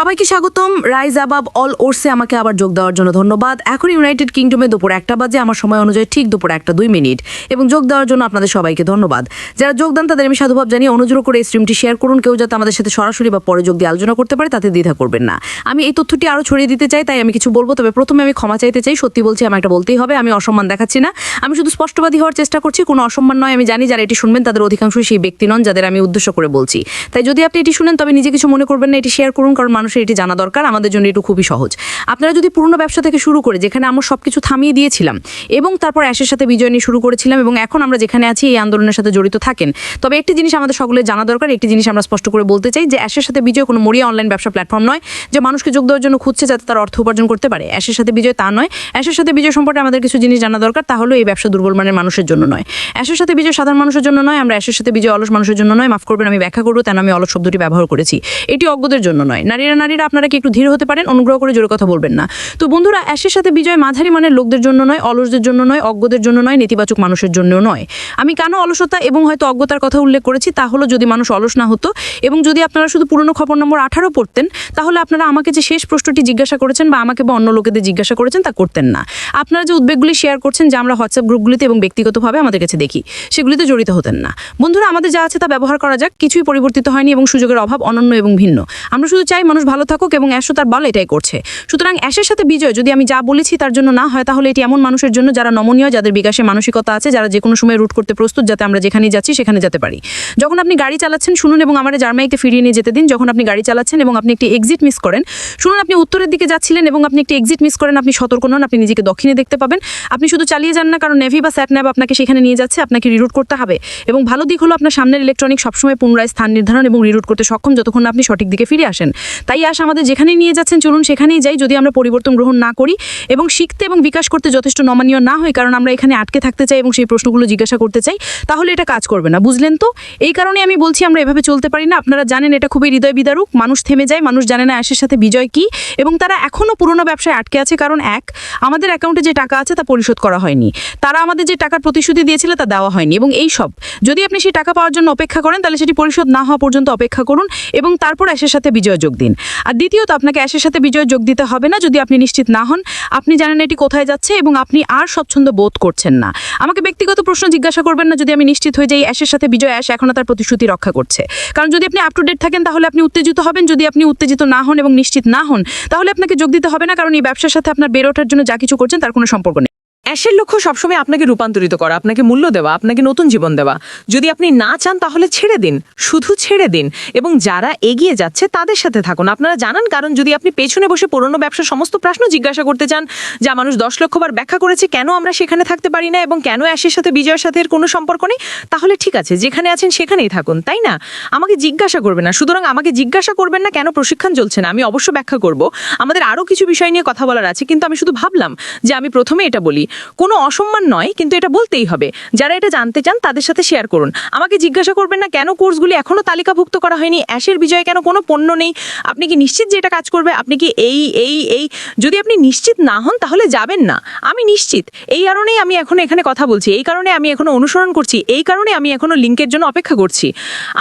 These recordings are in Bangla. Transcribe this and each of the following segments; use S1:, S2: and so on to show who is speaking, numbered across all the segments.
S1: সবাইকে স্বাগতম রাইজ আবাব অল ওর্সে আমাকে আবার যোগ দেওয়ার জন্য ধন্যবাদ এখন ইউনাইটেড কিংডমে দুপুর একটা বাজে আমার সময় অনুযায়ী ঠিক দুপুর একটা দুই মিনিট এবং যোগ দেওয়ার জন্য আপনাদের সবাইকে ধন্যবাদ যারা যোগদান তাদের আমি সাধুভাব জানিয়ে অনুগ্রহ করে এই স্ট্রিমটি শেয়ার করুন কেউ যাতে আমাদের সাথে সরাসরি বা পরে যোগ দিয়ে আলোচনা করতে পারে তাতে দ্বিধা করবেন না আমি এই তথ্যটি আরও ছড়িয়ে দিতে চাই তাই আমি কিছু বলবো তবে প্রথমে আমি ক্ষমা চাইতে চাই সত্যি বলছি আমার একটা বলতেই হবে আমি অসম্মান দেখাচ্ছি না আমি শুধু স্পষ্টবাদী হওয়ার চেষ্টা করছি কোনো অসম্মান নয় আমি জানি যারা এটি শুনবেন তাদের অধিকাংশই সেই ব্যক্তি নন যাদের আমি উদ্দেশ্য করে বলছি তাই যদি আপনি এটি শুনেন তবে নিজে কিছু মনে করবেন না এটি শেয়ার করুন কারণ মানুষ মানুষের এটি জানা দরকার আমাদের জন্য এটু খুবই সহজ আপনারা যদি পুরনো ব্যবসা থেকে শুরু করে যেখানে আমরা সব কিছু থামিয়ে দিয়েছিলাম এবং তারপর অ্যাশের সাথে বিজয় নিয়ে শুরু করেছিলাম এবং এখন আমরা যেখানে আছি এই আন্দোলনের সাথে জড়িত থাকেন তবে একটি জিনিস আমাদের সকলে জানা দরকার একটি জিনিস আমরা স্পষ্ট করে বলতে চাই যে অ্যাশের সাথে বিজয় কোনো মরিয়া অনলাইন ব্যবসা প্ল্যাটফর্ম নয় যে মানুষকে যোগ দেওয়ার জন্য খুঁজছে যাতে তার অর্থ উপার্জন করতে পারে অ্যাশের সাথে বিজয় তা নয় অ্যাশের সাথে বিজয় সম্পর্কে আমাদের কিছু জিনিস জানা দরকার তাহলেও এই ব্যবসা দুর্বল মানের মানুষের জন্য নয় অ্যাশের সাথে বিজয় সাধারণ মানুষের জন্য নয় আমরা অ্যাশের সাথে বিজয় অলস মানুষের জন্য নয় মাফ করবেন আমি ব্যাখ্যা করবো তেন আমি অলস শব্দটি ব্যবহার করেছি এটি অজ্ঞদের জন্য নয় নারীরা নারীরা আপনারা কি একটু ধীর হতে পারেন অনুগ্রহ করে জোরে কথা বলবেন না তো বন্ধুরা অ্যাশের সাথে বিজয় মাঝারি মানের লোকদের জন্য নয় অলসদের জন্য নয় অজ্ঞদের জন্য নয় নেতিবাচক মানুষের জন্য নয় আমি কেন অলসতা এবং হয়তো অজ্ঞতার কথা উল্লেখ করেছি তা হলো যদি মানুষ অলস না হতো এবং যদি আপনারা শুধু পুরনো খবর নম্বর আঠারো পড়তেন তাহলে আপনারা আমাকে যে শেষ প্রশ্নটি জিজ্ঞাসা করেছেন বা আমাকে বা অন্য লোকেদের জিজ্ঞাসা করেছেন তা করতেন না আপনারা যে উদ্বেগগুলি শেয়ার করছেন যা আমরা হোয়াটসঅ্যাপ গ্রুপগুলিতে এবং ব্যক্তিগতভাবে আমাদের কাছে দেখি সেগুলিতে জড়িত হতেন না বন্ধুরা আমাদের যা আছে তা ব্যবহার করা যাক কিছুই পরিবর্তিত হয়নি এবং সুযোগের অভাব অনন্য এবং ভিন্ন আমরা শুধু চাই মানুষ মানুষ ভালো থাকুক এবং অ্যাশও তার বল এটাই করছে সুতরাং অ্যাশের সাথে বিজয় যদি আমি যা বলেছি তার জন্য না হয় তাহলে এটি এমন মানুষের জন্য যারা নমনীয় যাদের বিকাশে মানসিকতা আছে যারা যে কোনো সময় রুট করতে প্রস্তুত যাতে আমরা যেখানে যাচ্ছি সেখানে যেতে পারি যখন আপনি গাড়ি চালাচ্ছেন শুনুন এবং আমার জার্মাইকে ফিরিয়ে নিয়ে যেতে দিন যখন আপনি গাড়ি চালাচ্ছেন এবং আপনি একটি এক্সিট মিস করেন শুনুন আপনি উত্তরের দিকে যাচ্ছিলেন এবং আপনি একটি এক্সিট মিস করেন আপনি সতর্ক নন আপনি নিজেকে দক্ষিণে দেখতে পাবেন আপনি শুধু চালিয়ে যান না কারণ নেভি বা স্যাট ন্যাব আপনাকে সেখানে নিয়ে যাচ্ছে আপনাকে রিরুট করতে হবে এবং ভালো দিক হলো আপনার সামনের ইলেকট্রনিক সবসময় পুনরায় স্থান নির্ধারণ এবং রিরুট করতে সক্ষম যতক্ষণ আপনি সঠিক দিকে ফিরে আসেন তাই আস আমাদের যেখানে নিয়ে যাচ্ছেন চলুন সেখানেই যাই যদি আমরা পরিবর্তন গ্রহণ না করি এবং শিখতে এবং বিকাশ করতে যথেষ্ট নমনীয় না হয় কারণ আমরা এখানে আটকে থাকতে চাই এবং সেই প্রশ্নগুলো জিজ্ঞাসা করতে চাই তাহলে এটা কাজ করবে না বুঝলেন তো এই কারণে আমি বলছি আমরা এভাবে চলতে পারি না আপনারা জানেন এটা খুবই হৃদয় বিদারুক মানুষ থেমে যায় মানুষ জানে না অ্যাশের সাথে বিজয় কি এবং তারা এখনও পুরনো ব্যবসায় আটকে আছে কারণ এক আমাদের অ্যাকাউন্টে যে টাকা আছে তা পরিশোধ করা হয়নি তারা আমাদের যে টাকার প্রতিশ্রুতি দিয়েছিল তা দেওয়া হয়নি এবং এই সব যদি আপনি সেই টাকা পাওয়ার জন্য অপেক্ষা করেন তাহলে সেটি পরিশোধ না হওয়া পর্যন্ত অপেক্ষা করুন এবং তারপর অ্যাশের সাথে বিজয় যোগ দিন আর দ্বিতীয়ত আপনাকে অ্যাশের সাথে বিজয় যোগ দিতে হবে না যদি আপনি নিশ্চিত না হন আপনি জানেন এটি কোথায় যাচ্ছে এবং আপনি আর স্বচ্ছন্দ বোধ করছেন না আমাকে ব্যক্তিগত প্রশ্ন জিজ্ঞাসা করবেন না যদি আমি নিশ্চিত হয়ে যাই অ্যাশের সাথে বিজয় অ্যাশ এখনও তার প্রতিশ্রুতি রক্ষা করছে কারণ যদি আপনি আপ টু ডেট থাকেন তাহলে আপনি উত্তেজিত হবেন যদি আপনি উত্তেজিত না হন এবং নিশ্চিত না হন তাহলে আপনাকে যোগ দিতে হবে না কারণ এই ব্যবসার সাথে আপনার বেড়ে ওঠার জন্য যা কিছু করছেন তার কোনো সম্পর্ক নেই অ্যাশের লক্ষ্য সবসময় আপনাকে রূপান্তরিত করা আপনাকে মূল্য দেওয়া আপনাকে নতুন জীবন দেওয়া যদি আপনি না চান তাহলে ছেড়ে দিন শুধু ছেড়ে দিন এবং যারা এগিয়ে যাচ্ছে তাদের সাথে থাকুন আপনারা জানান কারণ যদি আপনি পেছনে বসে পুরনো ব্যবসার সমস্ত প্রশ্ন জিজ্ঞাসা করতে চান যা মানুষ দশ লক্ষবার ব্যাখ্যা করেছে কেন আমরা সেখানে থাকতে পারি না এবং কেন অ্যাশের সাথে বিজয়ের সাথে এর কোনো সম্পর্ক নেই তাহলে ঠিক আছে যেখানে আছেন সেখানেই থাকুন তাই না আমাকে জিজ্ঞাসা করবে না সুতরাং আমাকে জিজ্ঞাসা করবেন না কেন প্রশিক্ষণ চলছে না আমি অবশ্য ব্যাখ্যা করব আমাদের আরও কিছু বিষয় নিয়ে কথা বলার আছে কিন্তু আমি শুধু ভাবলাম যে আমি প্রথমে এটা বলি কোনো অসম্মান নয় কিন্তু এটা বলতেই হবে যারা এটা জানতে চান তাদের সাথে শেয়ার করুন আমাকে জিজ্ঞাসা করবেন না কেন কোর্সগুলি এখনও তালিকাভুক্ত করা হয়নি অ্যাশের বিজয়ে কেন কোনো পণ্য নেই আপনি কি নিশ্চিত যে এটা কাজ করবে আপনি কি এই এই এই যদি আপনি নিশ্চিত না হন তাহলে যাবেন না আমি নিশ্চিত এই কারণেই আমি এখন এখানে কথা বলছি এই কারণে আমি এখনও অনুসরণ করছি এই কারণে আমি এখনও লিঙ্কের জন্য অপেক্ষা করছি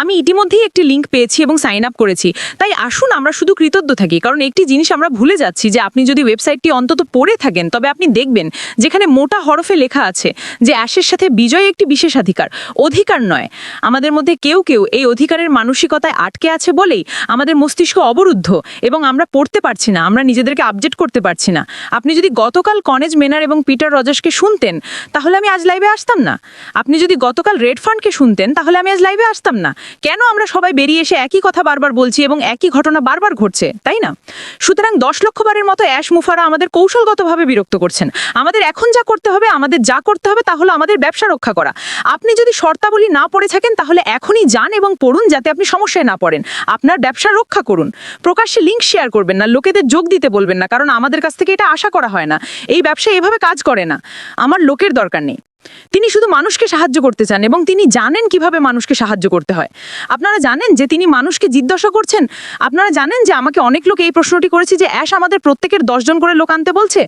S1: আমি ইতিমধ্যেই একটি লিঙ্ক পেয়েছি এবং সাইন আপ করেছি তাই আসুন আমরা শুধু কৃতজ্ঞ থাকি কারণ একটি জিনিস আমরা ভুলে যাচ্ছি যে আপনি যদি ওয়েবসাইটটি অন্তত পড়ে থাকেন তবে আপনি দেখবেন যেখানে এখানে মোটা হরফে লেখা আছে যে অ্যাশের সাথে বিজয় একটি বিশেষ অধিকার অধিকার নয় আমাদের মধ্যে কেউ কেউ এই অধিকারের মানসিকতায় আটকে আছে বলেই আমাদের মস্তিষ্ক অবরুদ্ধ এবং আমরা পড়তে পারছি না আমরা নিজেদেরকে আপডেট করতে পারছি না আপনি যদি গতকাল কনেজ মেনার এবং পিটার রজাসকে শুনতেন তাহলে আমি আজ লাইভে আসতাম না আপনি যদি গতকাল রেড ফান্ডকে শুনতেন তাহলে আমি আজ লাইভে আসতাম না কেন আমরা সবাই বেরিয়ে এসে একই কথা বারবার বলছি এবং একই ঘটনা বারবার ঘটছে তাই না সুতরাং দশ লক্ষ বারের মতো অ্যাশ মুফারা আমাদের কৌশলগতভাবে বিরক্ত করছেন আমাদের এখন যা করতে হবে আমাদের যা করতে হবে তা হলো আমাদের ব্যবসা রক্ষা করা আপনি যদি শর্তাবলী না পড়ে থাকেন তাহলে এখনই যান এবং পড়ুন যাতে আপনি সমস্যায় না পড়েন আপনার ব্যবসা রক্ষা করুন প্রকাশ্যে লিঙ্ক শেয়ার করবেন না লোকেদের যোগ দিতে বলবেন না কারণ আমাদের কাছ থেকে এটা আশা করা হয় না এই ব্যবসা এভাবে কাজ করে না আমার লোকের দরকার নেই তিনি শুধু মানুষকে সাহায্য করতে চান এবং তিনি জানেন কিভাবে মানুষকে সাহায্য করতে হয় আপনারা জানেন যে তিনি মানুষকে জিজ্ঞাসা করছেন আপনারা জানেন যে আমাকে অনেক লোক এই প্রশ্নটি করেছে যে অ্যাশ আমাদের প্রত্যেকের দশজন করে লোক আনতে বলছে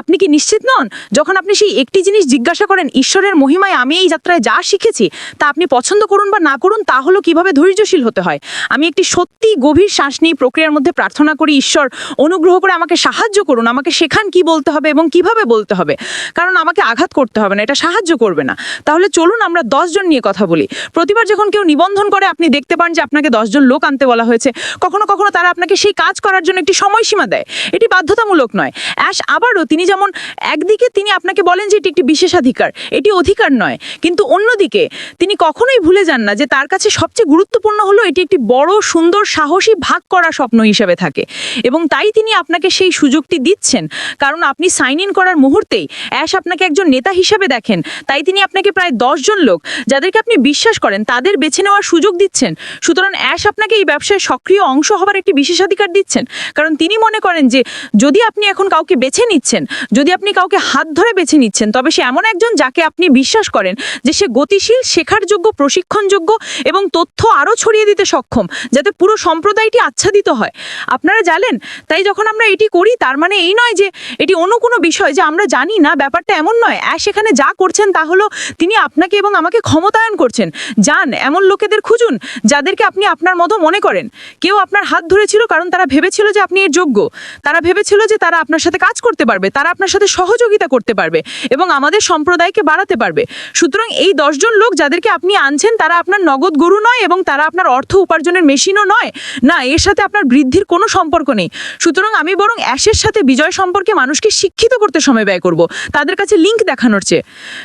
S1: আপনি কি নিশ্চিত নন যখন আপনি সেই একটি জিনিস জিজ্ঞাসা করেন ঈশ্বরের মহিমায় আমি এই যাত্রায় যা শিখেছি তা আপনি পছন্দ করুন বা না করুন তা হলো কিভাবে ধৈর্যশীল হতে হয় আমি একটি সত্যি গভীর শ্বাস নিয়ে প্রক্রিয়ার মধ্যে প্রার্থনা করি ঈশ্বর অনুগ্রহ করে আমাকে সাহায্য করুন আমাকে শেখান কি বলতে হবে এবং কিভাবে বলতে হবে কারণ আমাকে আঘাত করতে হবে না এটা সাহায্য সাহায্য করবে না তাহলে চলুন আমরা দশজন নিয়ে কথা বলি প্রতিবার যখন কেউ নিবন্ধন করে আপনি দেখতে পান যে আপনাকে দশজন লোক আনতে বলা হয়েছে কখনো কখনো তারা আপনাকে সেই কাজ করার জন্য একটি সময়সীমা দেয় এটি বাধ্যতামূলক নয় অ্যাশ আবারও তিনি যেমন একদিকে তিনি আপনাকে বলেন যে এটি একটি বিশেষাধিকার এটি অধিকার নয় কিন্তু অন্যদিকে তিনি কখনোই ভুলে যান না যে তার কাছে সবচেয়ে গুরুত্বপূর্ণ হলো এটি একটি বড় সুন্দর সাহসী ভাগ করা স্বপ্ন হিসেবে থাকে এবং তাই তিনি আপনাকে সেই সুযোগটি দিচ্ছেন কারণ আপনি সাইন ইন করার মুহূর্তেই অ্যাশ আপনাকে একজন নেতা হিসেবে দেখেন তাই তিনি আপনাকে প্রায় দশজন লোক যাদেরকে আপনি বিশ্বাস করেন তাদের বেছে নেওয়ার সুযোগ দিচ্ছেন সুতরাং অ্যাশ আপনাকে এই ব্যবসায় সক্রিয় অংশ হবার একটি বিশেষাধিকার দিচ্ছেন কারণ তিনি মনে করেন যে যদি আপনি এখন কাউকে বেছে নিচ্ছেন যদি আপনি কাউকে হাত ধরে বেছে নিচ্ছেন তবে সে এমন একজন যাকে আপনি বিশ্বাস করেন যে সে গতিশীল শেখার যোগ্য প্রশিক্ষণযোগ্য এবং তথ্য আরও ছড়িয়ে দিতে সক্ষম যাতে পুরো সম্প্রদায়টি আচ্ছাদিত হয় আপনারা জানেন তাই যখন আমরা এটি করি তার মানে এই নয় যে এটি অন্য কোনো বিষয় যে আমরা জানি না ব্যাপারটা এমন নয় অ্যাশ এখানে যা করছে করছেন তা হলো তিনি আপনাকে এবং আমাকে ক্ষমতায়ন করছেন যান এমন লোকেদের খুঁজুন যাদেরকে আপনি আপনার মতো মনে করেন কেউ আপনার হাত ধরেছিল কারণ তারা ভেবেছিল যে আপনি এর যোগ্য তারা ভেবেছিল যে তারা আপনার সাথে কাজ করতে পারবে তারা আপনার সাথে সহযোগিতা করতে পারবে এবং আমাদের সম্প্রদায়কে বাড়াতে পারবে সুতরাং এই দশজন লোক যাদেরকে আপনি আনছেন তারা আপনার নগদ গরু নয় এবং তারা আপনার অর্থ উপার্জনের মেশিনও নয় না এর সাথে আপনার বৃদ্ধির কোনো সম্পর্ক নেই সুতরাং আমি বরং অ্যাশের সাথে বিজয় সম্পর্কে মানুষকে শিক্ষিত করতে সময় ব্যয় করব তাদের কাছে লিঙ্ক দেখানোর চেয়ে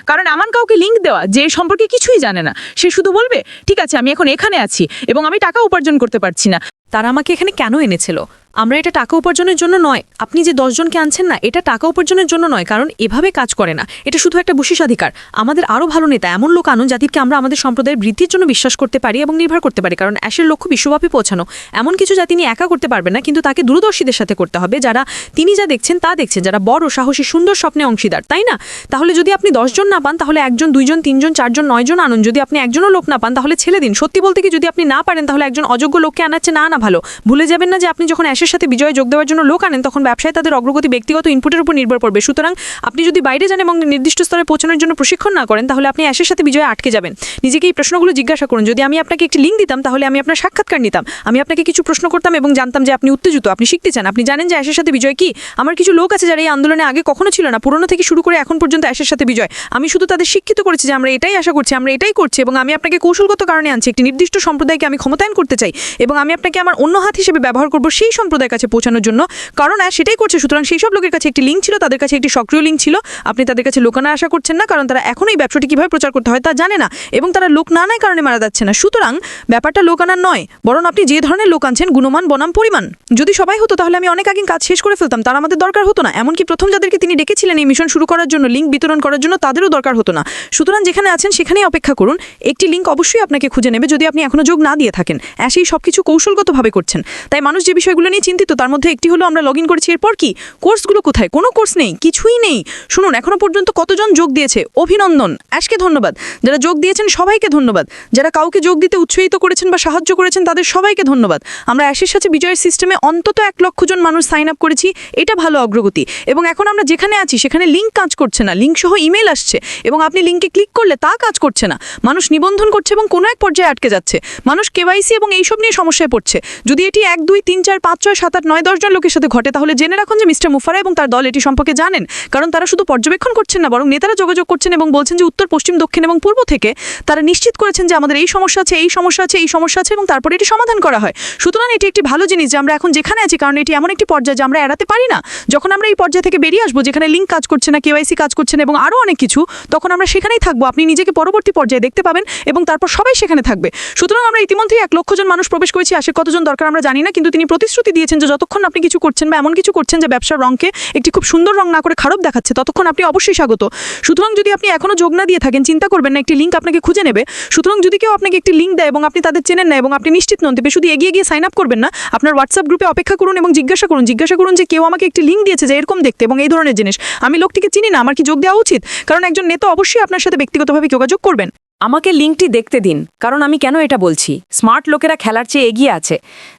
S1: কারণ আমার কাউকে লিঙ্ক দেওয়া যে সম্পর্কে কিছুই জানে না সে শুধু বলবে ঠিক আছে আমি এখন এখানে আছি এবং আমি টাকা উপার্জন করতে পারছি না তারা আমাকে এখানে কেন এনেছিল আমরা এটা টাকা উপার্জনের জন্য নয় আপনি যে দশজনকে আনছেন না এটা টাকা উপার্জনের জন্য নয় কারণ এভাবে কাজ করে না এটা শুধু একটা বিশেষাধিকার আমাদের আরও ভালো নেতা এমন লোক আনুন যাদেরকে আমরা আমাদের সম্প্রদায়ের বৃদ্ধির জন্য বিশ্বাস করতে পারি এবং নির্ভর করতে পারি কারণ অ্যাশের লক্ষ্য বিশ্বব্যাপী পৌঁছানো এমন কিছু যা তিনি একা করতে পারবেন না কিন্তু তাকে দূরদর্শীদের সাথে করতে হবে যারা তিনি যা দেখছেন তা দেখছেন যারা বড় সাহসী সুন্দর স্বপ্নে অংশীদার তাই না তাহলে যদি আপনি দশজন না পান তাহলে একজন দুইজন তিনজন চারজন নয়জন আনুন যদি আপনি একজনও লোক না পান তাহলে ছেলে দিন সত্যি বলতে কি যদি আপনি না পারেন তাহলে একজন অযোগ্য লোককে আনাচ্ছে না না ভালো ভুলে যাবেন না যে আপনি যখন অ্যাশের বিশ্বের সাথে বিজয়ে যোগ দেওয়ার জন্য লোক আনেন তখন ব্যবসায় তাদের অগ্রগতি ব্যক্তিগত ইনপুটের উপর নির্ভর করবে সুতরাং আপনি যদি বাইরে যান এবং নির্দিষ্ট স্তরে পৌঁছানোর জন্য প্রশিক্ষণ না করেন তাহলে আপনি অ্যাশের সাথে বিজয়ে আটকে যাবেন নিজেকে এই প্রশ্নগুলো জিজ্ঞাসা করুন যদি আমি আপনাকে একটি লিঙ্ক দিতাম তাহলে আমি আপনার সাক্ষাৎকার নিতাম আমি আপনাকে কিছু প্রশ্ন করতাম এবং জানতাম যে আপনি উত্তেজিত আপনি শিখতে চান আপনি জানেন যে অ্যাশের সাথে বিজয় কি আমার কিছু লোক আছে যারা এই আন্দোলনে আগে কখনো ছিল না পুরনো থেকে শুরু করে এখন পর্যন্ত অ্যাশের সাথে বিজয় আমি শুধু তাদের শিক্ষিত করেছি যে আমরা এটাই আশা করছি আমরা এটাই করছি এবং আমি আপনাকে কৌশলগত কারণে আনছি একটি নির্দিষ্ট সম্প্রদায়কে আমি ক্ষমতায়ন করতে চাই এবং আমি আপনাকে আমার অন্য হাত হিসেবে ব্যবহার করব সেই সম্প সম্প্রদায়ের কাছে পৌঁছানোর জন্য কারণ হ্যাঁ সেটাই করছে সুতরাং সেই সব লোকের কাছে একটি লিঙ্ক ছিল তাদের কাছে একটি সক্রিয় লিঙ্ক ছিল আপনি তাদের কাছে লোকানা আশা করছেন না কারণ তারা এখন এই ব্যবসাটি কীভাবে প্রচার করতে হয় তা জানে না এবং তারা লোক নানায় কারণে মারা যাচ্ছে না সুতরাং ব্যাপারটা লোক আনার নয় বরং আপনি যে ধরনের লোক আনছেন গুণমান বনাম পরিমাণ যদি সবাই হতো তাহলে আমি অনেক আগে কাজ শেষ করে ফেলতাম তারা আমাদের দরকার হতো না এমনকি প্রথম যাদেরকে তিনি ডেকেছিলেন এই মিশন শুরু করার জন্য লিঙ্ক বিতরণ করার জন্য তাদেরও দরকার হতো না সুতরাং যেখানে আছেন সেখানেই অপেক্ষা করুন একটি লিঙ্ক অবশ্যই আপনাকে খুঁজে নেবে যদি আপনি এখনও যোগ না দিয়ে থাকেন অ্যাশেই সব কিছু কৌশলগতভাবে করছেন তাই মানুষ যে বিষয়গুলো নিয়ে চিন্তিত তার মধ্যে একটি হলো আমরা লগ ইন করেছি এরপর কি কোর্সগুলো কোথায় কোনো কোর্স নেই কিছুই নেই শুনুন এখনও পর্যন্ত কতজন যোগ দিয়েছে অভিনন্দন অ্যাশকে ধন্যবাদ যারা যোগ দিয়েছেন সবাইকে ধন্যবাদ যারা কাউকে যোগ দিতে উৎসাহিত করেছেন বা সাহায্য করেছেন তাদের সবাইকে ধন্যবাদ আমরা অ্যাশের সাথে বিজয়ের সিস্টেমে অন্তত এক লক্ষ জন মানুষ সাইন আপ করেছি এটা ভালো অগ্রগতি এবং এখন আমরা যেখানে আছি সেখানে লিঙ্ক কাজ করছে না লিঙ্ক সহ ইমেল আসছে এবং আপনি লিঙ্কে ক্লিক করলে তা কাজ করছে না মানুষ নিবন্ধন করছে এবং কোনো এক পর্যায়ে আটকে যাচ্ছে মানুষ কেওয়াইসি এবং এইসব নিয়ে সমস্যায় পড়ছে যদি এটি এক দুই তিন চার পাঁচ ছয় ছয় সাত আট নয় দশজন লোকের সাথে ঘটে তাহলে জেনে রাখুন যে মিস্টার মুফারা এবং তার দল এটি সম্পর্কে জানেন কারণ তারা শুধু পর্যবেক্ষণ করছেন না বরং নেতারা যোগাযোগ করছেন এবং বলছেন যে উত্তর পশ্চিম দক্ষিণ এবং পূর্ব থেকে তারা নিশ্চিত করেছেন যে আমাদের এই সমস্যা আছে এই সমস্যা আছে এই সমস্যা আছে এবং তারপরে এটি সমাধান করা হয় সুতরাং এটি একটি ভালো জিনিস যে আমরা এখন যেখানে আছি কারণ এটি এমন একটি পর্যায়ে যে আমরা এড়াতে পারি না যখন আমরা এই পর্যায়ে থেকে বেরিয়ে আসবো যেখানে লিঙ্ক কাজ করছে না কেওয়াইসি কাজ করছে না এবং আরও অনেক কিছু তখন আমরা সেখানেই থাকবো আপনি নিজেকে পরবর্তী পর্যায়ে দেখতে পাবেন এবং তারপর সবাই সেখানে থাকবে সুতরাং আমরা ইতিমধ্যেই এক লক্ষ জন মানুষ প্রবেশ করেছি আসে কতজন দরকার আমরা জানি না কিন্তু তিনি প্রতিশ্রুতি দিয়ে দিয়েছেন যে যতক্ষণ আপনি কিছু করছেন বা এমন কিছু করছেন যে ব্যবসার রঙকে একটি খুব সুন্দর রং না করে খারাপ দেখাচ্ছে ততক্ষণ আপনি অবশ্যই স্বাগত সুতরাং যদি আপনি এখনও যোগ না দিয়ে থাকেন চিন্তা করবেন না একটি লিঙ্ক আপনাকে খুঁজে নেবে সুতরাং যদি কেউ আপনাকে একটি লিঙ্ক দেয় এবং আপনি তাদের চেনেন না এবং আপনি নিশ্চিত নন দেবে শুধু এগিয়ে গিয়ে সাইন আপ করবেন না আপনার হোয়াটসঅ্যাপ গ্রুপে অপেক্ষা করুন এবং জিজ্ঞাসা করুন জিজ্ঞাসা করুন যে কেউ আমাকে একটি লিঙ্ক দিয়েছে যে এরকম দেখতে এবং এই ধরনের জিনিস আমি লোকটিকে চিনি না আমার কি যোগ দেওয়া উচিত কারণ একজন নেতা অবশ্যই আপনার সাথে ব্যক্তিগতভাবে যোগাযোগ করবেন
S2: আমাকে লিঙ্কটি দেখতে দিন কারণ আমি কেন এটা বলছি স্মার্ট লোকেরা খেলার চেয়ে এগিয়ে আছে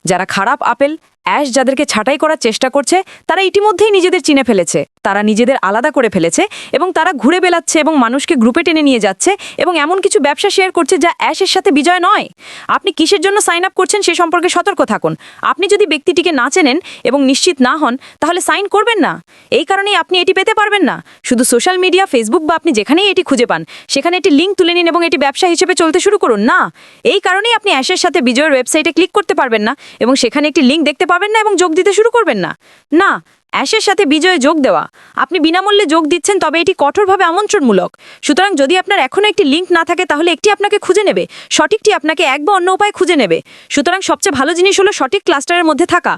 S2: যারা খারাপ আপেল অ্যাশ যাদেরকে ছাঁটাই করার চেষ্টা করছে তারা ইতিমধ্যেই নিজেদের চিনে ফেলেছে তারা নিজেদের আলাদা করে ফেলেছে এবং তারা ঘুরে বেড়াচ্ছে এবং মানুষকে গ্রুপে টেনে নিয়ে যাচ্ছে এবং এমন কিছু ব্যবসা শেয়ার করছে যা অ্যাশের সাথে বিজয় নয় আপনি কিসের জন্য সাইন আপ করছেন সে সম্পর্কে সতর্ক থাকুন আপনি যদি ব্যক্তিটিকে না চেনেন এবং নিশ্চিত না হন তাহলে সাইন করবেন না এই কারণেই আপনি এটি পেতে পারবেন না শুধু সোশ্যাল মিডিয়া ফেসবুক বা আপনি যেখানেই এটি খুঁজে পান সেখানে একটি লিঙ্ক তুলে নিন এবং এটি ব্যবসা হিসেবে চলতে শুরু করুন না এই কারণেই আপনি অ্যাশের সাথে বিজয়ের ওয়েবসাইটে ক্লিক করতে পারবেন না এবং সেখানে একটি লিঙ্ক দেখতে পাবেন না এবং যোগ দিতে শুরু করবেন না না অ্যাশের সাথে বিজয়ে যোগ দেওয়া আপনি বিনামূল্যে যোগ দিচ্ছেন তবে এটি কঠোরভাবে আমন্ত্রণমূলক সুতরাং যদি আপনার এখনও একটি লিঙ্ক না থাকে তাহলে একটি আপনাকে খুঁজে নেবে সঠিকটি আপনাকে এক বা অন্য উপায় খুঁজে নেবে সুতরাং সবচেয়ে ভালো জিনিস হলো সঠিক ক্লাস্টারের মধ্যে থাকা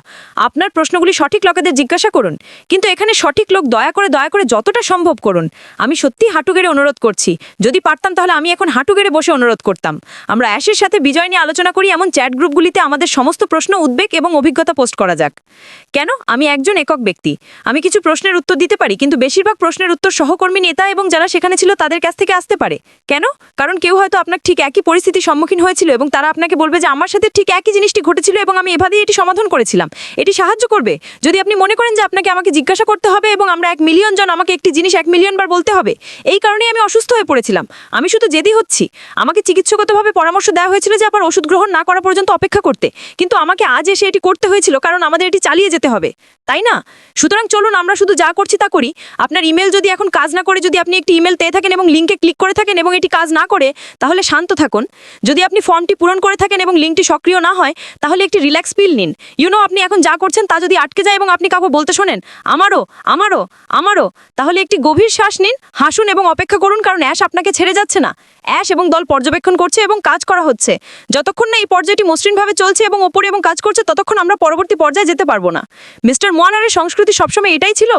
S2: আপনার প্রশ্নগুলি সঠিক লোকেদের জিজ্ঞাসা করুন কিন্তু এখানে সঠিক লোক দয়া করে দয়া করে যতটা সম্ভব করুন আমি সত্যি হাঁটু গেড়ে অনুরোধ করছি যদি পারতাম তাহলে আমি এখন হাঁটু গেড়ে বসে অনুরোধ করতাম আমরা অ্যাশের সাথে বিজয় নিয়ে আলোচনা করি এমন চ্যাট গ্রুপগুলিতে আমাদের সমস্ত প্রশ্ন উদ্বেগ এবং অভিজ্ঞতা পোস্ট করা যাক কেন আমি একজন একক ব্যক্তি ব্যক্তি আমি কিছু প্রশ্নের উত্তর দিতে পারি কিন্তু বেশিরভাগ প্রশ্নের উত্তর সহকর্মী নেতা এবং যারা সেখানে ছিল তাদের কাছ থেকে আসতে পারে কেন কারণ কেউ হয়তো আপনার ঠিক একই পরিস্থিতির সম্মুখীন হয়েছিল এবং তারা আপনাকে বলবে যে আমার সাথে ঠিক একই জিনিসটি ঘটেছিল এবং আমি এভাবেই এটি সমাধান করেছিলাম এটি সাহায্য করবে যদি আপনি মনে করেন যে আপনাকে আমাকে জিজ্ঞাসা করতে হবে এবং আমরা এক মিলিয়ন জন আমাকে একটি জিনিস এক মিলিয়ন বার বলতে হবে এই কারণে আমি অসুস্থ হয়ে পড়েছিলাম আমি শুধু জেদি হচ্ছি আমাকে চিকিৎসকগতভাবে পরামর্শ দেওয়া হয়েছিল যে আপনার ওষুধ গ্রহণ না করা পর্যন্ত অপেক্ষা করতে কিন্তু আমাকে আজ এসে এটি করতে হয়েছিল কারণ আমাদের এটি চালিয়ে যেতে হবে তাই না সুতরাং চলুন আমরা শুধু যা করছি তা করি আপনার ইমেল যদি এখন কাজ না করে যদি আপনি একটি ইমেল পেয়ে থাকেন এবং লিঙ্কে ক্লিক করে থাকেন এবং এটি কাজ না করে তাহলে শান্ত থাকুন যদি আপনি ফর্মটি পূরণ করে থাকেন এবং লিঙ্কটি সক্রিয় না হয় তাহলে একটি রিল্যাক্স ফিল নিন ইউনো আপনি এখন যা করছেন তা যদি আটকে যায় এবং আপনি কাউকে বলতে শোনেন আমারও আমারও আমারও তাহলে একটি গভীর শ্বাস নিন হাসুন এবং অপেক্ষা করুন কারণ অ্যাশ আপনাকে ছেড়ে যাচ্ছে না অ্যাশ এবং দল পর্যবেক্ষণ করছে এবং কাজ করা হচ্ছে যতক্ষণ না এই পর্যায়টি মসৃণভাবে চলছে এবং ওপরে এবং কাজ করছে ততক্ষণ আমরা পরবর্তী পর্যায়ে যেতে পারবো না মিস্টার মহানারের সংস্কৃতি সবসময় এটাই ছিল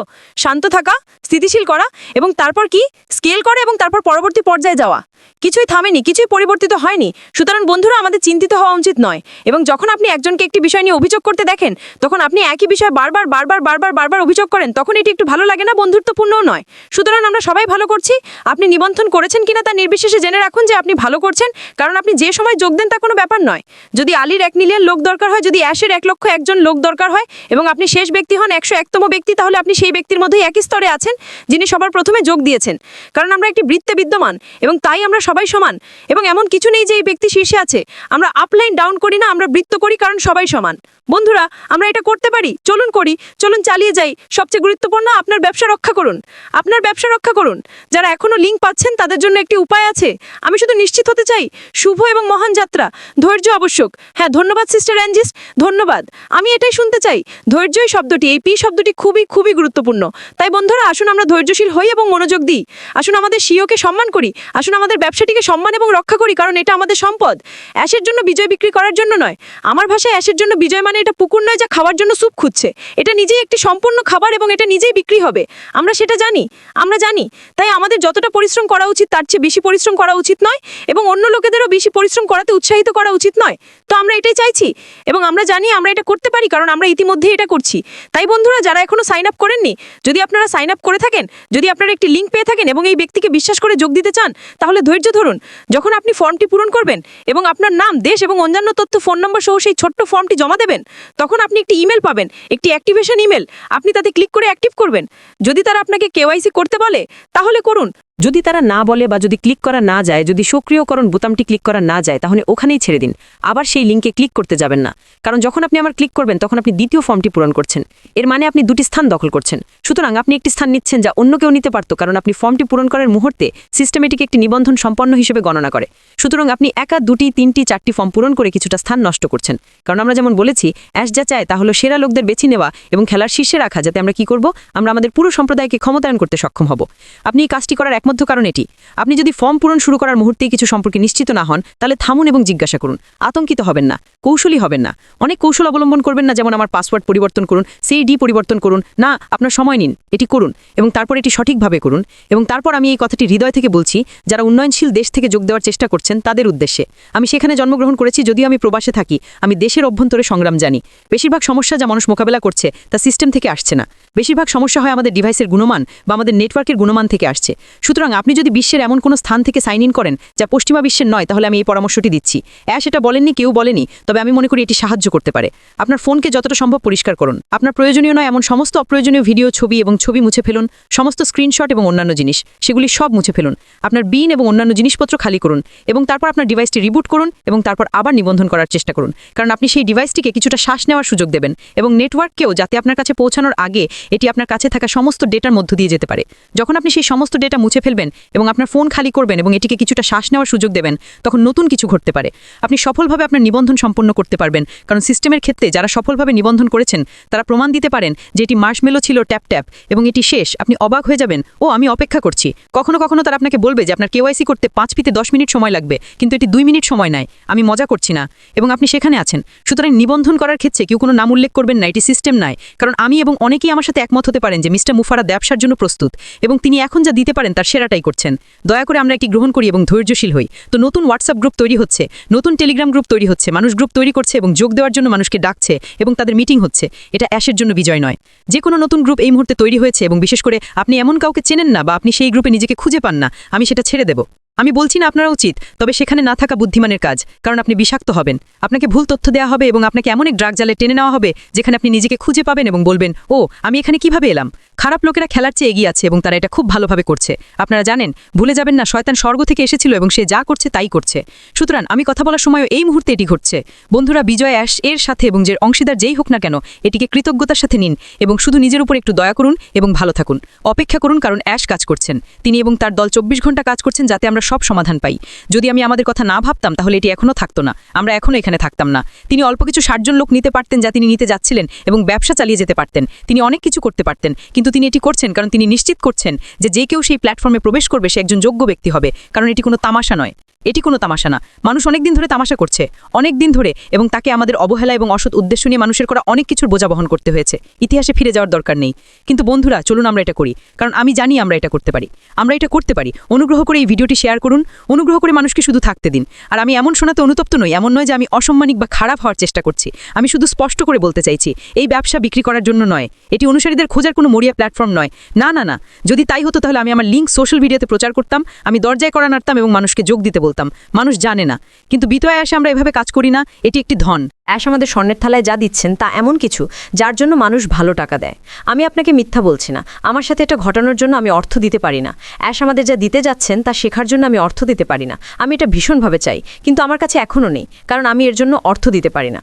S2: শান্ত থাকা স্থিতিশীল করা এবং তারপর কি স্কেল করা এবং তারপর পরবর্তী পর্যায়ে যাওয়া কিছুই থামেনি কিছুই পরিবর্তিত হয়নি সুতরাং বন্ধুরা আমাদের চিন্তিত হওয়া উচিত নয় এবং যখন আপনি একজনকে একটি বিষয় নিয়ে অভিযোগ করতে দেখেন তখন আপনি একই বিষয়ে বারবার বারবার বারবার বারবার অভিযোগ করেন তখন এটি একটু ভালো লাগে না বন্ধুত্বপূর্ণও নয় সুতরাং আমরা সবাই ভালো করছি আপনি নিবন্ধন করেছেন কিনা তা নির্বিশেষে জেনে রাখুন যে আপনি ভালো করছেন কারণ আপনি যে সময় যোগ দেন তা কোনো ব্যাপার নয় যদি আলীর এক মিলিয়ন লোক দরকার হয় যদি অ্যাশের এক লক্ষ একজন লোক দরকার হয় এবং আপনি শেষ ব্যক্তি হন একশো একতম ব্যক্তি তাহলে আপনি সেই ব্যক্তির মধ্যেই একই স্তরে আছেন যিনি সবার প্রথমে যোগ দিয়েছেন কারণ আমরা একটি বৃত্তে বিদ্যমান এবং তাই আমরা সবাই সমান এবং এমন কিছু নেই যে এই ব্যক্তি শীর্ষে আছে আমরা আপলাইন ডাউন করি না আমরা বৃত্ত করি কারণ সবাই সমান বন্ধুরা আমরা এটা করতে পারি চলুন করি চলুন চালিয়ে যাই সবচেয়ে গুরুত্বপূর্ণ আপনার ব্যবসা রক্ষা করুন আপনার ব্যবসা রক্ষা করুন যারা এখনও লিঙ্ক পাচ্ছেন তাদের জন্য একটি উপায় আছে আমি শুধু নিশ্চিত হতে চাই শুভ এবং মহান যাত্রা ধৈর্য আবশ্যক হ্যাঁ ধন্যবাদ সিস্টার অ্যাঞ্জিস ধন্যবাদ আমি এটাই শুনতে চাই ধৈর্যই শব্দটি এই পি শব্দটি খুবই খুবই গুরুত্বপূর্ণ তাই বন্ধুরা আসুন আমরা ধৈর্যশীল হই এবং মনোযোগ দিই আসুন আমাদের সিওকে e সম্মান করি আসুন আমাদের আমাদের ব্যবসাটিকে সম্মান এবং রক্ষা করি কারণ এটা আমাদের সম্পদ অ্যাশের জন্য বিজয় বিক্রি করার জন্য নয় আমার ভাষায় অ্যাশের জন্য বিজয় মানে এটা পুকুর নয় যা খাওয়ার জন্য স্যুপ খুঁজছে এটা নিজেই একটি সম্পূর্ণ খাবার এবং এটা নিজেই বিক্রি হবে আমরা সেটা জানি আমরা জানি তাই আমাদের যতটা পরিশ্রম করা উচিত তার চেয়ে বেশি পরিশ্রম করা উচিত নয় এবং অন্য লোকেদেরও বেশি পরিশ্রম করাতে উৎসাহিত করা উচিত নয় তো আমরা এটাই চাইছি এবং আমরা জানি আমরা এটা করতে পারি কারণ আমরা ইতিমধ্যেই এটা করছি তাই বন্ধুরা যারা এখনও সাইন আপ করেননি যদি আপনারা সাইন আপ করে থাকেন যদি আপনারা একটি লিঙ্ক পেয়ে থাকেন এবং এই ব্যক্তিকে বিশ্বাস করে যোগ দিতে চান তাহলে ধৈর্য ধরুন যখন আপনি ফর্মটি পূরণ করবেন এবং আপনার নাম দেশ এবং অন্যান্য তথ্য ফোন নম্বর সহ সেই ছোট্ট ফর্মটি জমা দেবেন তখন আপনি একটি ইমেল পাবেন একটি অ্যাক্টিভেশন ইমেল আপনি তাতে ক্লিক করে অ্যাক্টিভ করবেন যদি তারা আপনাকে কেওয়াইসি করতে বলে তাহলে করুন যদি তারা না বলে বা যদি ক্লিক করা না যায় যদি সক্রিয়করণ বোতামটি ক্লিক করা না যায় তাহলে ওখানেই ছেড়ে দিন আবার সেই লিঙ্কে ক্লিক করতে যাবেন না কারণ যখন আপনি আমার ক্লিক করবেন তখন আপনি দ্বিতীয় ফর্মটি পূরণ করছেন এর মানে আপনি দুটি স্থান দখল করছেন সুতরাং আপনি একটি স্থান নিচ্ছেন যা অন্য কেউ নিতে পারত কারণ আপনি ফর্মটি পূরণ করার মুহূর্তে সিস্টেমেটিক একটি নিবন্ধন সম্পন্ন হিসেবে গণনা করে সুতরাং আপনি একা দুটি তিনটি চারটি ফর্ম পূরণ করে কিছুটা স্থান নষ্ট করছেন কারণ আমরা যেমন বলেছি অ্যাশ যা চায় তাহলে সেরা লোকদের বেছে নেওয়া এবং খেলার শীর্ষে রাখা যাতে আমরা কি করব আমরা আমাদের পুরো সম্প্রদায়কে ক্ষমতায়ন করতে সক্ষম হব আপনি এই কাজটি করার এক একমধ্য কারণ এটি আপনি যদি ফর্ম পূরণ শুরু করার মুহূর্তেই কিছু সম্পর্কে নিশ্চিত না হন তাহলে থামুন এবং জিজ্ঞাসা করুন আতঙ্কিত হবেন না কৌশলী হবেন না অনেক কৌশল অবলম্বন করবেন না যেমন আমার পাসওয়ার্ড পরিবর্তন করুন সেই ডি পরিবর্তন করুন না আপনার সময় নিন এটি করুন এবং তারপর এটি সঠিকভাবে করুন এবং তারপর আমি এই কথাটি হৃদয় থেকে বলছি যারা উন্নয়নশীল দেশ থেকে যোগ দেওয়ার চেষ্টা করছেন তাদের উদ্দেশ্যে আমি সেখানে জন্মগ্রহণ করেছি যদিও আমি প্রবাসে থাকি আমি দেশের অভ্যন্তরে সংগ্রাম জানি বেশিরভাগ সমস্যা যা মানুষ মোকাবেলা করছে তা সিস্টেম থেকে আসছে না বেশিরভাগ সমস্যা হয় আমাদের ডিভাইসের গুণমান বা আমাদের নেটওয়ার্কের গুণমান থেকে আসছে সুতরাং আপনি যদি বিশ্বের এমন কোনো স্থান থেকে সাইন ইন করেন যা পশ্চিমা বিশ্বের নয় তাহলে আমি এই পরামর্শটি দিচ্ছি অ্যাশ এটা বলেননি কেউ বলেনি তবে আমি মনে করি এটি সাহায্য করতে পারে আপনার ফোনকে যতটা সম্ভব পরিষ্কার করুন আপনার প্রয়োজনীয় নয় এমন সমস্ত অপ্রয়োজনীয় ভিডিও ছবি এবং ছবি মুছে ফেলুন সমস্ত স্ক্রিনশট এবং অন্যান্য জিনিস সেগুলি সব মুছে ফেলুন আপনার বিন এবং অন্যান্য জিনিসপত্র খালি করুন এবং তারপর আপনার ডিভাইসটি রিবুট করুন এবং তারপর আবার নিবন্ধন করার চেষ্টা করুন কারণ আপনি সেই ডিভাইসটিকে কিছুটা শ্বাস নেওয়ার সুযোগ দেবেন এবং নেটওয়ার্ককেও যাতে আপনার কাছে পৌঁছানোর আগে এটি আপনার কাছে থাকা সমস্ত ডেটার মধ্য দিয়ে যেতে পারে যখন আপনি সেই সমস্ত ডেটা মুছে ফেলবেন এবং আপনার ফোন খালি করবেন এবং এটিকে কিছুটা শ্বাস নেওয়ার সুযোগ দেবেন তখন নতুন কিছু ঘটতে পারে আপনি সফলভাবে আপনার নিবন্ধন সম্পন্ন করতে পারবেন কারণ সিস্টেমের ক্ষেত্রে যারা সফলভাবে নিবন্ধন করেছেন তারা প্রমাণ দিতে পারেন যে এটি মার্শমেলো ছিল ট্যাপ ট্যাপ এবং এটি শেষ আপনি অবাক হয়ে যাবেন ও আমি অপেক্ষা করছি কখনো কখনো তারা আপনাকে বলবে যে আপনার কেওয়াইসি করতে পাঁচ পিতে দশ মিনিট সময় লাগবে কিন্তু এটি দুই মিনিট সময় নাই আমি মজা করছি না এবং আপনি সেখানে আছেন সুতরাং নিবন্ধন করার ক্ষেত্রে কেউ কোনো নাম উল্লেখ করবেন না এটি সিস্টেম নাই কারণ আমি এবং অনেকেই আমার সাথে একমত হতে পারেন যে মিস্টার মুফারা ব্যবসার জন্য প্রস্তুত এবং তিনি এখন যা দিতে পারেন তার সেরাটাই করছেন দয়া করে আমরা একটি গ্রহণ করি এবং ধৈর্যশীল হই তো নতুন হোয়াটসঅ্যাপ গ্রুপ তৈরি হচ্ছে নতুন টেলিগ্রাম গ্রুপ তৈরি হচ্ছে মানুষ গ্রুপ তৈরি করছে এবং যোগ দেওয়ার জন্য মানুষকে ডাকছে এবং তাদের মিটিং হচ্ছে এটা অ্যাশের জন্য বিজয় নয় যে কোনো নতুন গ্রুপ এই মুহূর্তে তৈরি হয়েছে এবং বিশেষ করে আপনি এমন কাউকে চেনেন না বা আপনি সেই গ্রুপে নিজেকে খুঁজে পান না আমি সেটা ছেড়ে দেব আমি বলছি না আপনারা উচিত তবে সেখানে না থাকা বুদ্ধিমানের কাজ কারণ আপনি বিষাক্ত হবেন আপনাকে ভুল তথ্য দেওয়া হবে এবং আপনাকে এমন এক ড্রাগ জালে টেনে নেওয়া হবে যেখানে আপনি নিজেকে খুঁজে পাবেন এবং বলবেন ও আমি এখানে কিভাবে এলাম খারাপ লোকেরা খেলার চেয়ে এগিয়ে আছে এবং তারা এটা খুব ভালোভাবে করছে আপনারা জানেন ভুলে যাবেন না শয়তান স্বর্গ থেকে এসেছিল এবং সে যা করছে তাই করছে সুতরাং আমি কথা বলার সময় এই মুহূর্তে এটি ঘটছে বন্ধুরা বিজয় অ্যাশ এর সাথে এবং যে অংশীদার যেই হোক না কেন এটিকে কৃতজ্ঞতার সাথে নিন এবং শুধু নিজের উপর একটু দয়া করুন এবং ভালো থাকুন অপেক্ষা করুন কারণ অ্যাশ কাজ করছেন তিনি এবং তার দল চব্বিশ ঘন্টা কাজ করছেন যাতে আমরা সব সমাধান পাই যদি আমি আমাদের কথা না ভাবতাম তাহলে এটি এখনও থাকতো না আমরা এখনও এখানে থাকতাম না তিনি অল্প কিছু ষাটজন লোক নিতে পারতেন যা তিনি নিতে যাচ্ছিলেন এবং ব্যবসা চালিয়ে যেতে পারতেন তিনি অনেক কিছু করতে পারতেন কিন্তু তিনি এটি করছেন কারণ তিনি নিশ্চিত করছেন যে যে কেউ সেই প্ল্যাটফর্মে প্রবেশ করবে সে একজন যোগ্য ব্যক্তি হবে কারণ এটি কোনো তামাশা নয় এটি কোনো তামাশা না মানুষ অনেক দিন ধরে তামাশা করছে অনেক দিন ধরে এবং তাকে আমাদের অবহেলা এবং অসৎ উদ্দেশ্য নিয়ে মানুষের করা অনেক কিছুর বোঝা বহন করতে হয়েছে ইতিহাসে ফিরে যাওয়ার দরকার নেই কিন্তু বন্ধুরা চলুন আমরা এটা করি কারণ আমি জানি আমরা এটা করতে পারি আমরা এটা করতে পারি অনুগ্রহ করে এই ভিডিওটি শেয়ার করুন অনুগ্রহ করে মানুষকে শুধু থাকতে দিন আর আমি এমন শোনাতে অনুতপ্ত নই এমন নয় যে আমি অসম্মানিক বা খারাপ হওয়ার চেষ্টা করছি আমি শুধু স্পষ্ট করে বলতে চাইছি এই ব্যবসা বিক্রি করার জন্য নয় এটি অনুসারীদের খোঁজার কোনো মরিয়া প্ল্যাটফর্ম নয় না না না যদি তাই হতো তাহলে আমি আমার লিঙ্ক সোশ্যাল মিডিয়াতে প্রচার করতাম আমি দরজায় করা নাড়তাম এবং মানুষকে যোগ দিতে বলতাম মানুষ জানে না কিন্তু বিতয় আসে আমরা এভাবে কাজ করি না এটি একটি ধন অ্যাশ আমাদের স্বর্ণের থালায় যা দিচ্ছেন তা এমন কিছু যার জন্য মানুষ ভালো টাকা দেয় আমি আপনাকে মিথ্যা বলছি না আমার সাথে এটা ঘটানোর জন্য আমি অর্থ দিতে পারি না অ্যাশ আমাদের যা দিতে যাচ্ছেন তা শেখার জন্য আমি অর্থ দিতে পারি না আমি এটা ভীষণভাবে চাই কিন্তু আমার কাছে এখনও নেই কারণ আমি এর জন্য অর্থ দিতে পারি না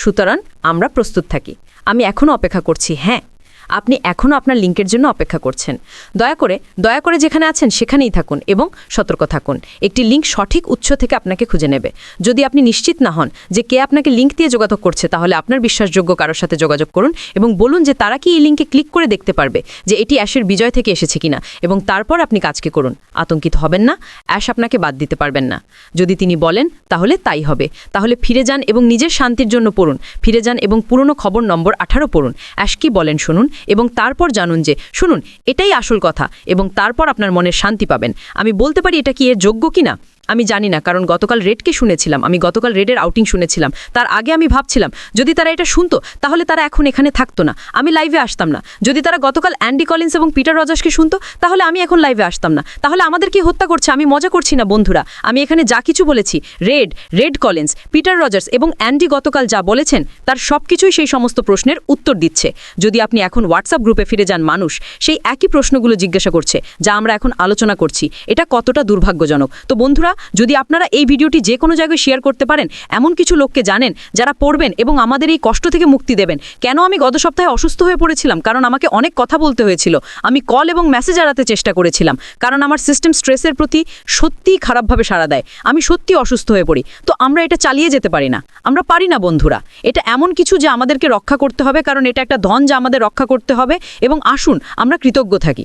S2: সুতরাং আমরা প্রস্তুত থাকি আমি এখনও অপেক্ষা করছি হ্যাঁ আপনি এখনও আপনার লিঙ্কের জন্য অপেক্ষা করছেন দয়া করে দয়া করে যেখানে আছেন সেখানেই থাকুন এবং সতর্ক থাকুন একটি লিঙ্ক সঠিক উৎস থেকে আপনাকে খুঁজে নেবে যদি আপনি নিশ্চিত না হন যে কে আপনাকে লিঙ্ক দিয়ে যোগাযোগ করছে তাহলে আপনার বিশ্বাসযোগ্য কারোর সাথে যোগাযোগ করুন এবং বলুন যে তারা কি এই লিঙ্কে ক্লিক করে দেখতে পারবে যে এটি অ্যাশের বিজয় থেকে এসেছে কিনা এবং তারপর আপনি কাজকে করুন আতঙ্কিত হবেন না অ্যাশ আপনাকে বাদ দিতে পারবেন না যদি তিনি বলেন তাহলে তাই হবে তাহলে ফিরে যান এবং নিজের শান্তির জন্য পড়ুন ফিরে যান এবং পুরনো খবর নম্বর আঠারো পড়ুন অ্যাশ কি বলেন শুনুন এবং তারপর জানুন যে শুনুন এটাই আসল কথা এবং তারপর আপনার মনের শান্তি পাবেন আমি বলতে পারি এটা কি এর যোগ্য কিনা আমি জানি না কারণ গতকাল রেডকে শুনেছিলাম আমি গতকাল রেডের আউটিং শুনেছিলাম তার আগে আমি ভাবছিলাম যদি তারা এটা শুনতো তাহলে তারা এখন এখানে থাকতো না আমি লাইভে আসতাম না যদি তারা গতকাল অ্যান্ডি কলিন্স এবং পিটার রজাসকে শুনতো তাহলে আমি এখন লাইভে আসতাম না তাহলে কি হত্যা করছে আমি মজা করছি না বন্ধুরা আমি এখানে যা কিছু বলেছি red red Collins Peter Rogers এবং অ্যান্ডি গতকাল যা বলেছেন তার সব কিছুই সেই সমস্ত প্রশ্নের উত্তর দিচ্ছে যদি আপনি এখন হোয়াটসঅ্যাপ গ্রুপে ফিরে যান মানুষ সেই একই প্রশ্নগুলো জিজ্ঞাসা করছে যা আমরা এখন আলোচনা করছি এটা কতটা দুর্ভাগ্যজনক তো বন্ধুরা যদি আপনারা এই ভিডিওটি যে কোনো জায়গায় শেয়ার করতে পারেন এমন কিছু লোককে জানেন যারা পড়বেন এবং আমাদের এই কষ্ট থেকে মুক্তি দেবেন কেন আমি গত সপ্তাহে অসুস্থ হয়ে পড়েছিলাম কারণ আমাকে অনেক কথা বলতে হয়েছিল আমি কল এবং মেসেজ আড়াতে চেষ্টা করেছিলাম কারণ আমার সিস্টেম স্ট্রেসের প্রতি সত্যিই খারাপভাবে সাড়া দেয় আমি সত্যি অসুস্থ হয়ে পড়ি তো আমরা এটা চালিয়ে যেতে পারি না আমরা পারি না বন্ধুরা এটা এমন কিছু যে আমাদেরকে রক্ষা করতে হবে কারণ এটা একটা ধন যা আমাদের রক্ষা করতে হবে এবং আসুন আমরা কৃতজ্ঞ থাকি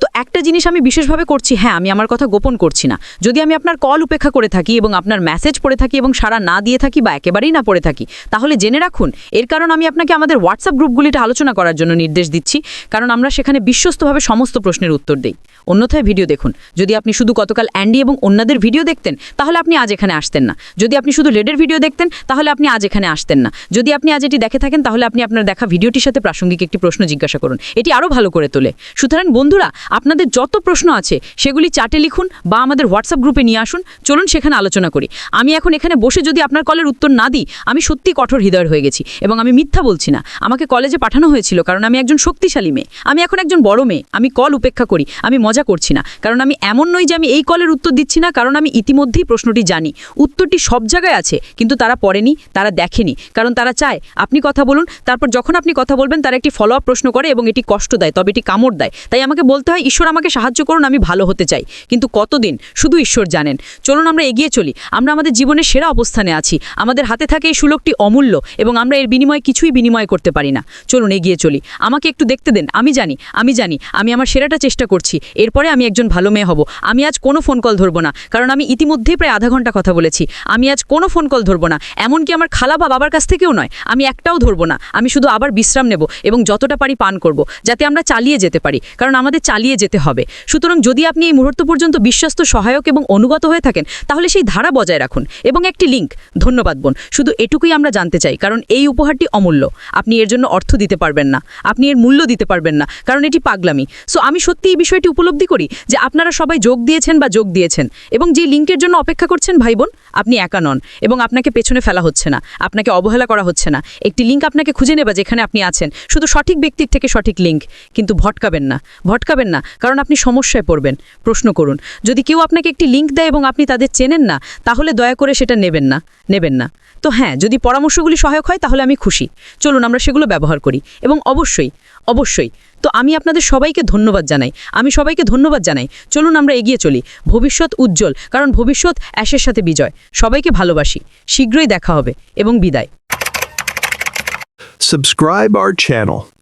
S2: তো একটা জিনিস আমি বিশেষভাবে করছি হ্যাঁ আমি আমার কথা গোপন করছি না যদি আমি আপনার কল উপেক্ষা করে থাকি এবং আপনার মেসেজ পড়ে থাকি এবং সারা না দিয়ে থাকি বা একেবারেই না পড়ে থাকি তাহলে জেনে রাখুন এর কারণ আমি আপনাকে আমাদের হোয়াটসঅ্যাপ গ্রুপগুলিটা আলোচনা করার জন্য নির্দেশ দিচ্ছি কারণ আমরা সেখানে বিশ্বস্তভাবে সমস্ত প্রশ্নের উত্তর দিই অন্যথায় ভিডিও দেখুন যদি আপনি শুধু গতকাল অ্যান্ডি এবং অন্যদের ভিডিও দেখতেন তাহলে আপনি আজ এখানে আসতেন না যদি আপনি শুধু লেডের ভিডিও দেখতেন তাহলে আপনি আজ এখানে আসতেন না যদি আপনি আজ এটি দেখে থাকেন তাহলে আপনি আপনার দেখা ভিডিওটির সাথে প্রাসঙ্গিক একটি প্রশ্ন জিজ্ঞাসা করুন এটি আরও ভালো করে তোলে সুতরাং বন্ধুরা বন্ধুরা আপনাদের যত প্রশ্ন আছে সেগুলি চাটে লিখুন বা আমাদের হোয়াটসঅ্যাপ গ্রুপে নিয়ে আসুন চলুন সেখানে আলোচনা করি আমি এখন এখানে বসে যদি আপনার কলের উত্তর না দিই আমি সত্যি কঠোর হৃদয়ের হয়ে গেছি এবং আমি মিথ্যা বলছি না আমাকে কলেজে পাঠানো হয়েছিল কারণ আমি একজন শক্তিশালী মেয়ে আমি এখন একজন বড় মেয়ে আমি কল উপেক্ষা করি আমি মজা করছি না কারণ আমি এমন নই যে আমি এই কলের উত্তর দিচ্ছি না কারণ আমি ইতিমধ্যেই প্রশ্নটি জানি উত্তরটি সব জায়গায় আছে কিন্তু তারা পড়েনি তারা দেখেনি কারণ তারা চায় আপনি কথা বলুন তারপর যখন আপনি কথা বলবেন তারা একটি ফলো আপ প্রশ্ন করে এবং এটি কষ্ট দেয় তবে এটি কামড় দেয় তাই আমাকে বলতে হয় ঈশ্বর আমাকে সাহায্য করুন আমি ভালো হতে চাই কিন্তু কতদিন শুধু ঈশ্বর জানেন চলুন আমরা এগিয়ে চলি আমরা আমাদের জীবনের সেরা অবস্থানে আছি আমাদের হাতে থাকে এই সুলোকটি অমূল্য এবং আমরা এর বিনিময়ে কিছুই বিনিময় করতে পারি না চলুন এগিয়ে চলি আমাকে একটু দেখতে দেন আমি জানি আমি জানি আমি আমার সেরাটা চেষ্টা করছি এরপরে আমি একজন ভালো মেয়ে হব আমি আজ কোনো ফোন কল ধরবো না কারণ আমি ইতিমধ্যেই প্রায় আধা ঘন্টা কথা বলেছি আমি আজ কোনো ফোন কল ধরবো না এমনকি আমার খালা বা বাবার কাছ থেকেও নয় আমি একটাও ধরবো না আমি শুধু আবার বিশ্রাম নেব এবং যতটা পারি পান করব যাতে আমরা চালিয়ে যেতে পারি কারণ আমাদের চালিয়ে যেতে হবে সুতরাং যদি আপনি এই মুহূর্ত পর্যন্ত বিশ্বস্ত সহায়ক এবং অনুগত হয়ে থাকেন তাহলে সেই ধারা বজায় রাখুন এবং একটি লিঙ্ক ধন্যবাদ বোন শুধু এটুকুই আমরা জানতে চাই কারণ এই উপহারটি অমূল্য আপনি এর জন্য অর্থ দিতে পারবেন না আপনি এর মূল্য দিতে পারবেন না কারণ এটি পাগলামি সো আমি সত্যি এই বিষয়টি উপলব্ধি করি যে আপনারা সবাই যোগ দিয়েছেন বা যোগ দিয়েছেন এবং যে লিঙ্কের জন্য অপেক্ষা করছেন ভাই বোন আপনি একা নন এবং আপনাকে পেছনে ফেলা হচ্ছে না আপনাকে অবহেলা করা হচ্ছে না একটি লিঙ্ক আপনাকে খুঁজে নেবা যেখানে আপনি আছেন শুধু সঠিক ব্যক্তির থেকে সঠিক লিঙ্ক কিন্তু ভটকাবেন না ভটকা আটকাবেন না কারণ আপনি সমস্যায় পড়বেন প্রশ্ন করুন যদি কেউ আপনাকে একটি লিঙ্ক দেয় এবং আপনি তাদের চেনেন না তাহলে দয়া করে সেটা নেবেন না নেবেন না তো হ্যাঁ যদি পরামর্শগুলি সহায়ক হয় তাহলে আমি খুশি চলুন আমরা সেগুলো ব্যবহার করি এবং অবশ্যই অবশ্যই তো আমি আপনাদের সবাইকে ধন্যবাদ জানাই আমি সবাইকে ধন্যবাদ জানাই চলুন আমরা এগিয়ে চলি ভবিষ্যৎ উজ্জ্বল কারণ ভবিষ্যৎ অ্যাশের সাথে বিজয় সবাইকে ভালোবাসি শীঘ্রই দেখা হবে এবং বিদায় সাবস্ক্রাইব our চ্যানেল